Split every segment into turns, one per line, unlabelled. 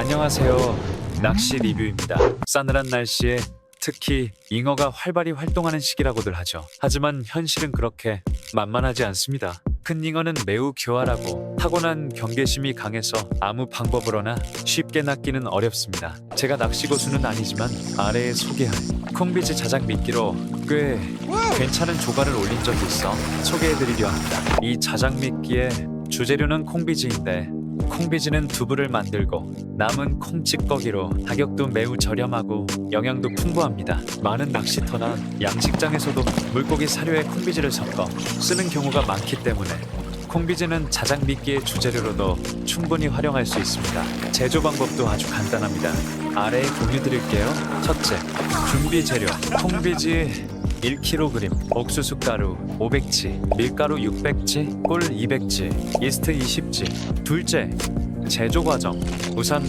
안녕하세요. 낚시 리뷰입니다. 싸늘한 날씨에 특히 잉어가 활발히 활동하는 시기라고들 하죠. 하지만 현실은 그렇게 만만하지 않습니다. 큰 잉어는 매우 교활하고 타고난 경계심이 강해서 아무 방법으로나 쉽게 낚기는 어렵습니다. 제가 낚시 고수는 아니지만 아래에 소개할 콩비지 자작 미끼로 꽤 괜찮은 조과를 올린 적이 있어 소개해드리려 합니다. 이 자작 미끼의 주재료는 콩비지인데 콩비지는 두부를 만들고 남은 콩찌꺼기로 가격도 매우 저렴하고 영양도 풍부합니다. 많은 낚시터나 양식장에서도 물고기 사료에 콩비지를 섞어 쓰는 경우가 많기 때문에 콩비지는 자작 미끼의 주재료로도 충분히 활용할 수 있습니다. 제조 방법도 아주 간단합니다. 아래에 공유 드릴게요. 첫째, 준비 재료 콩비지 1kg, 옥수수 가루 500지, 밀가루 600지, 꿀 200지, 이스트 20지. 둘째, 제조 과정. 우선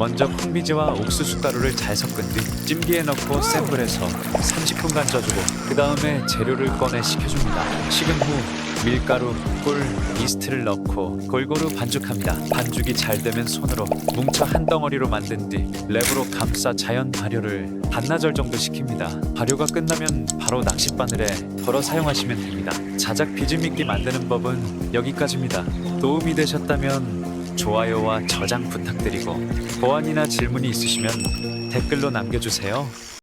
먼저 콩비지와 옥수수 가루를 잘 섞은 뒤 찜기에 넣고 센 불에서 30분간 쪄주고 그 다음에 재료를 꺼내 식혀줍니다. 식은 후 밀가루, 꿀, 이스트를 넣고 골고루 반죽합니다. 반죽이 잘 되면 손으로 뭉쳐 한 덩어리로 만든 뒤 랩으로 감싸 자연 발효를 반나절 정도 식힙니다. 발효가 끝나면 바로 낚싯바늘에 덜어 사용하시면 됩니다. 자작 비즈미끼 만드는 법은 여기까지입니다. 도움이 되셨다면 좋아요와 저장 부탁드리고 보안이나 질문이 있으시면 댓글로 남겨주세요.